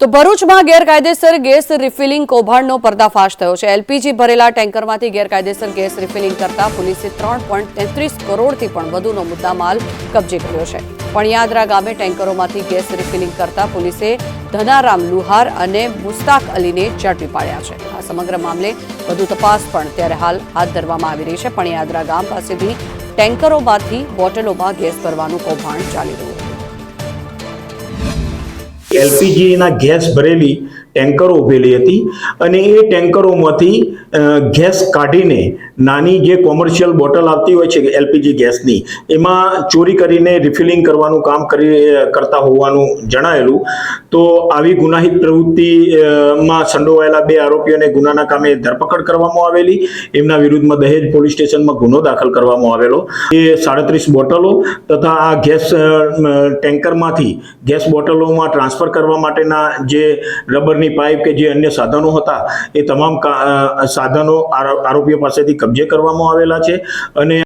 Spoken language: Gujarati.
તો ભરૂચમાં ગેરકાયદેસર ગેસ રિફિલિંગ કૌભાંડનો પર્દાફાશ થયો છે. એલપીજી ભરેલા ટેન્કરમાંથી ગેરકાયદેસર ગેસ રિફિલિંગ કરતા પોલીસે ત્રણ પોઈન્ટ તેત્રીસ કરોડથી પણ વધુનો મુદ્દામાલ કબજે કર્યો છે. પણિયાદરા ગામે ટેન્કરોમાંથી ગેસ રિફિલિંગ કરતા પોલીસે ધનારામ લુહાર અને મુસ્તાક અલીને ઝડપી પાડ્યા છે. આ સમગ્ર મામલે વધુ તપાસ પણ ત્યારે હાલ હાથ ધરવામાં આવી રહી છે. પણિયાદરા ગામ પાસેથી ટેન્કરોમાંથી બોટલોમાં ગેસ ભરવાનું કૌભાંડ ચાલી રહ્યું હતું એલપીજીના ગેસ ભરેલી ટેન્કરો ઉભેલી હતી અને એ ટેન્કરોમાંથી ગેસ કાઢીને નાની જે કોમર્શિયલ બોટલ આવતી હોય છે એલપીજી ગેસની, એમાં ચોરી કરીને રિફિલિંગ કરવાનું કામ કરી કરતા હોવાનું જણાયેલું. તો આવી ગુનાહિત પ્રવૃત્તિમાં સંડોવાયેલા બે આરોપીઓને ગુનાના કામે ધરપકડ કરવામાં આવેલી. એમના વિરુદ્ધમાં દહેજ પોલીસ સ્ટેશનમાં ગુનો દાખલ કરવામાં આવેલો. એ સાડત્રીસ બોટલો તથા આ ગેસ ટેન્કરમાંથી ગેસ બોટલોમાં ટ્રાન્સફર કરવા માટેના જે રબરની પાઇપ કે જે અન્ય સાધનો હતા, એ તમામ સાધનો આરો- આરોપીઓ પાસેથી કબજે કરવામાં આવેલા છે. અને